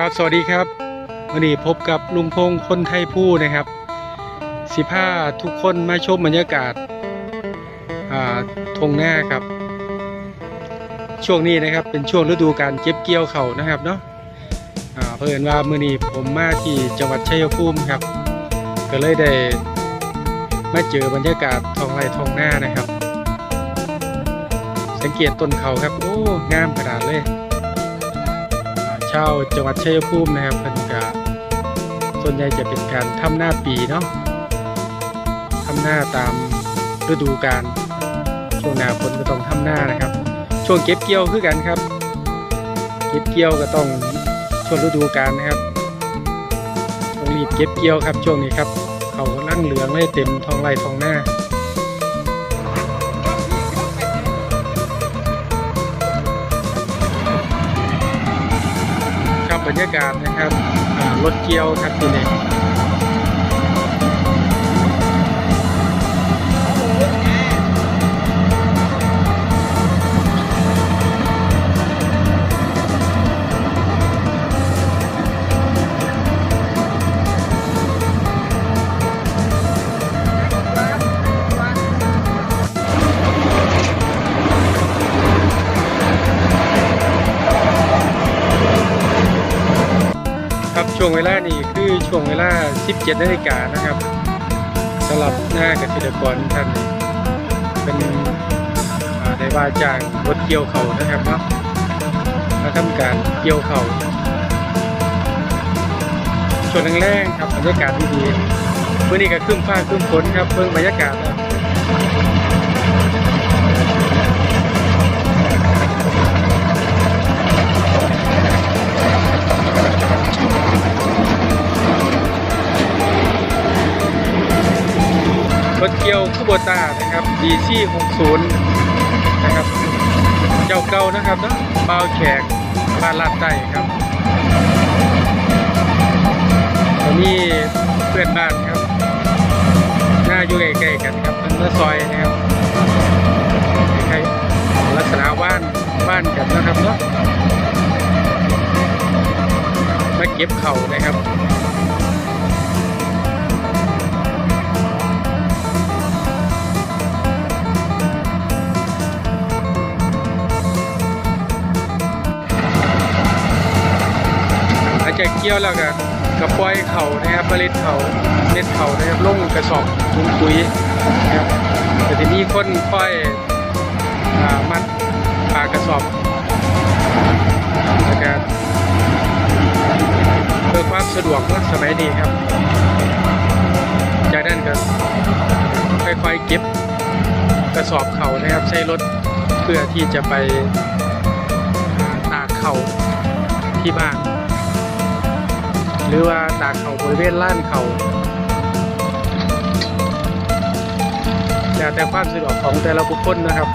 ครับสวัสดีครับวันนี้พบกับลุงพงษ์คนไทยผู้นะครับสิพาทุกคนมาชมบรรยากาศาทงหน้าครับ ช่วงนี้นะครับเป็นช่วงฤดูการเก็บเกี่ยวเขานะครับเนาะเพื่อนว่ามื่อนี้ผมมาที่จังหวัดชัยภูมิครับ ก็เลยได้มาเจอบรรยากาศทองไรทองหน้านะครับ สังเกตต้นเขาครับโอ้งามขนาดเลย ชาวจังหวัดชัยภูมินะครับเพิ่นกะส่วนใหญ่จะเป็นการทำหน้าปีเนาะทำหน้าตามฤดูกาลช่วงหน้าฝนก็ต้องทำหน้านะครับ ช่วงเก็บเกี่ยวคือกันครับ เก็บเกี่ยวก็ต้องช่วงฤดูกาลนะครับต้องรีบเก็บเกี่ยวครับช่วงนี้ครับเขากำลังเหลืองเลยเต็มท้องไร่ท้องหน้า บรรยากาศนะครับรถเกี่ยวครับทีนี้ ช่วงเวลานี้คือช่วงเวลา 17นาฬิกานะครับสำหรับหน้าเกษตรกรท่านเป็นอ่าได้ว่าจ้างรถเกี่ยวเขานะครับเนาะมาทำการเกี่ยวเขาช่วงแรงๆครับบรรยากาศดีๆวันนี้ก็ครึ้มฟ้าครึ้มฝนครับเพิ่งบรรยากาศครั รถเกียวคูโบต้านะครับ DC 60นะครับ เจ้าเก่านะครับเนาะเบาแขกบ้านลาดใต้ครับตอนนี้เพื่อนบ้านครับ หน้าอยู่ใกล้ๆกันครับเป็นเมื่อซอยนะครับใครลักษณะบ้านบ้านกันนะครับเนาะมาเก็บเข่านะครับ กเกี่ยวแล้วก็กระปล่อยเขานะครับเมล็ดเขาเม็ดเขานะครับลงกระสอบถุงปุ๋ยนะครับแต่ทีนี้คนค่อยอมัดปากกระสอบแล้วก็เพื่อความสะดวกและสมัยนี้ครับ จากนั้นก็ค่อยๆเก็บกระสอบเขานะครับใช้รถเพื่อที่จะไปตากเขาที่บ้าน รือว่าตากเขาบริเวณล้านเขาแล้วแต่ความสะดวกของแต่ละบุคคลนะครับ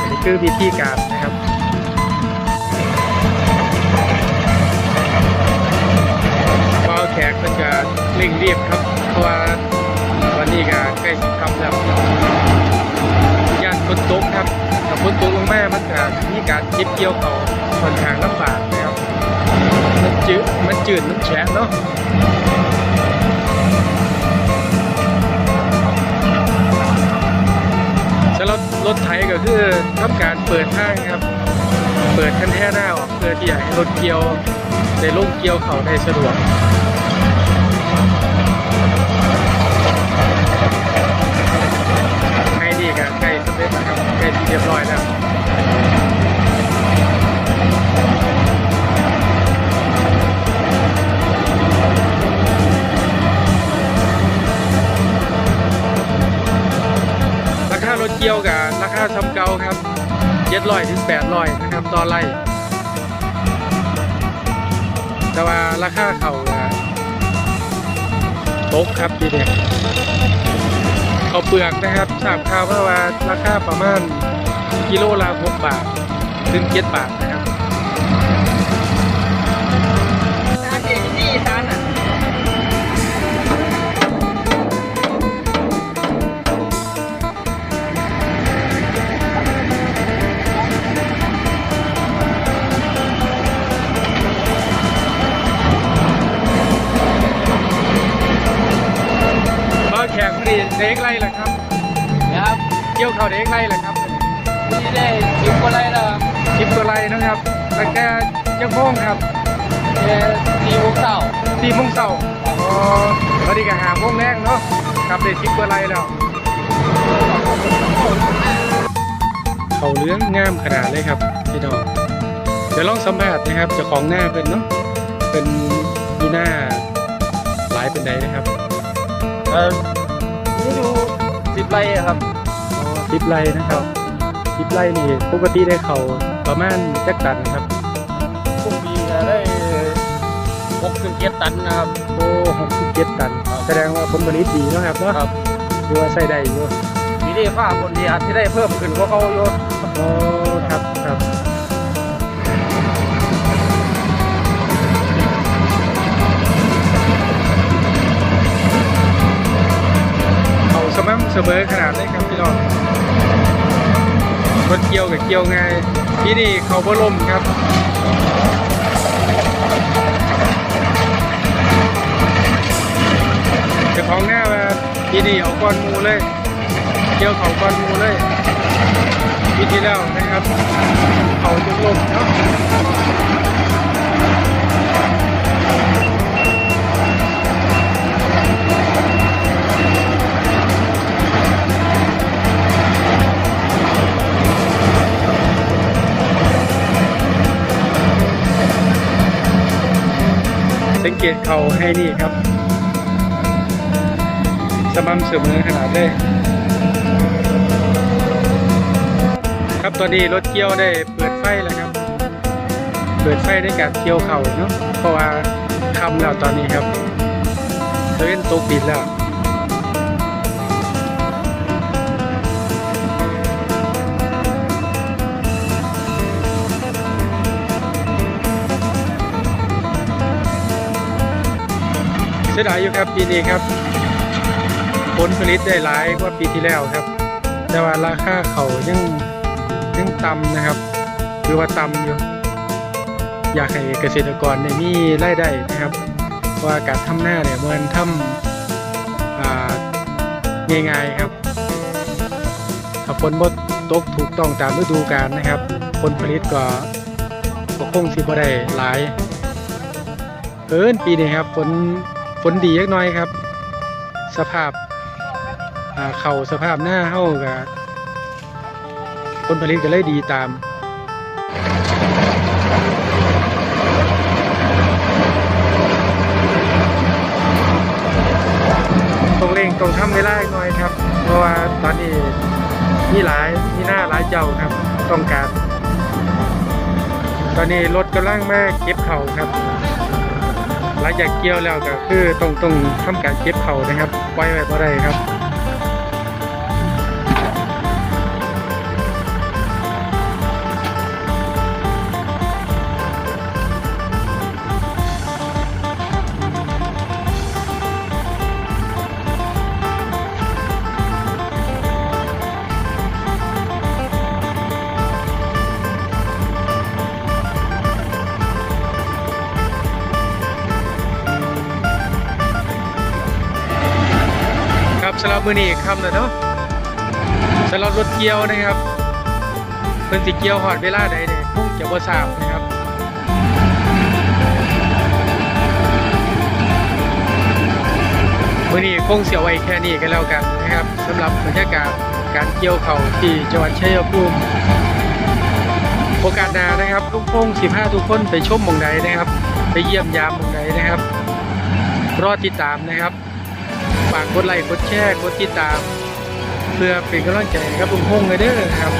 อันนี้คือวิธีการนะครับเป้าแขกมันจะเร่งรีบครับเพราะว่าวันนี้ก็ใกล้สิบคำแล้วย่านฝนตกครับถ้าฝนตกลงแมามันจะมีการเก็บเกี่ยวเขาค่อนข้างลำบากนะครับ มันจืดมันจืดมันแฉะเนาะสำหรับรถไถก็คือทำการเปิดทางครับ เปิดคันแท่หน้าออกเพื่อที่อยากให้รถเกียวได้ลงเกียวเขาได้สะดวกให้ดีกันใกล้สำเร็จนะครับใกล้ที่เรียบร้อยแล้ว 700ถึง800นะครับต่อไร่แต่ว่าราคาเขาอะตกครับทีเดียวเขาเปลือกนะครับทราบข่าวมาว่าราคาประมาณกิโลละ6บาทถึง7บาท ครับเกี่ยวเขาวเด็กไรแหละครับนี่ได้สิบกว่าไร่แล้วครับสิบตัวไรนะครับตั้งแต่ยังโมงครับเอ่อสี่โมงเช้าสี่โมงเช้าอ๋อพอดีกับหาโมงแรกเนาะครับได้สิบตัวไรแล้วเขาเลื้องงามขนาดเลยครับพี่น้องเดี๋ยวลองสัมผัสนะครับเจ้าของหน้าเป็นเนาะเป็นมีหน้าหลายเป็นใดนะครับเออนี่ดูสิบ ไร่อะครับอ๋อสิบไรนะครับสิบไรนี่ปกติได้เขาประมาณจักตันครับพวกปีก็ได้หกถึงเจ็ดตันนะครับโอ้หกสิบเจ็ดตัน แสดงว่าผลผลิตดีเนาะครับเนาะครับคือว่าใส่ได้อยู่ปีนี้ฟ้าคนดีอาจจะได้เพิ่มขึ้นกว่าเขาอยู่โอ้ครับครับ ม่ำเสมอขนาดเลยครับพี่น้องรถเกี่ยวกับเกี่ยวง่ายที่นี่เขาบ่ลมครับเจ้าของหน้ามาที่นี่เอาก้อนมูเลยเกี่ยวเขาก้อนมูเลยปีที่แล้วนะครับเขาจุกลมเนาะ เกตเขาให้นี่ครับ สม่ำเสมอขนาดเลยครับตอนนี้รถเกี่ยวได้เปิดไฟแล้วครับ เปิดไฟได้กับเกี่ยวเข่าเนาะเพราะว่าคำแล้วตอนนี้ครับเล่นตกดินแล้ว เสียดายอยู่ครับปีนี้ครับ ผลผลิตได้หลายกว่าปีที่แล้วครับ แต่ว่าราคาเขายังยังต่ำนะครับคือว่าต่ำอยู่ อยากให้เกษตรกรเนี่ยมีรายได้นะครับว่าการทำหน้าเนี่ยมันทำง่ายๆครับถ้าฝนบ่ตกถูกต้องตามฤดูกาลนะครับ ผลผลิตก็ก็คงสิบ่ได้หลายเกินปีนี้ครับฝน ฝนดีเล็กน้อยครับ สภาพเข่าสภาพหน้าเฮากับผลผลิตก็เลยดีตามต้องเร่งต้องทำเวลาอีกหน่อยครับ เพราะว่าตอนนี้มีหลายมีหน้าหลายเจ้าครับ ต้องการ ตอนนี้รถกำลังมาเก็บเข่าครับ หลังจากเกี่ยวแล้วก็คือต้องต้องทำการเก็บเขานะครับไว้ไว้บ่ได้ครับ สำหรับมือนี้คำนะเนาะสำหรับรถเกี่ยวนะครับเพิ่นสิเกี่ยวหอดเวลาใดเนี่ยคงจะบ่ทราบนะครับมือนี้คงเสียไว้แค่นี้กันแล้วกันนะครับสำหรับบรรยากาศการเกี่ยวเขาที่จังหวัดชัยภูมิโอกาสหน้านะครับลุงพงษ์15 ทุกคนไปชมมองใดนะครับ ไปเยี่ยมยามมองใดนะครับ รอติดตามนะครับ ฝากกดไลค์กดแชร์กดติดตาม เพื่อเป็นกำลังใจครับลุงพงเลยเด้อนะครับ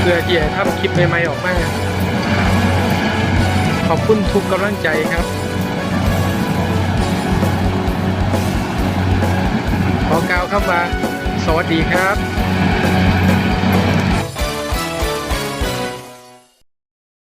เพื่อที่จะทำคลิปใหม่ๆออกมาขอบคุณทุกกำลังใจครับ ขอกล่าวคำว่า สวัสดีครับ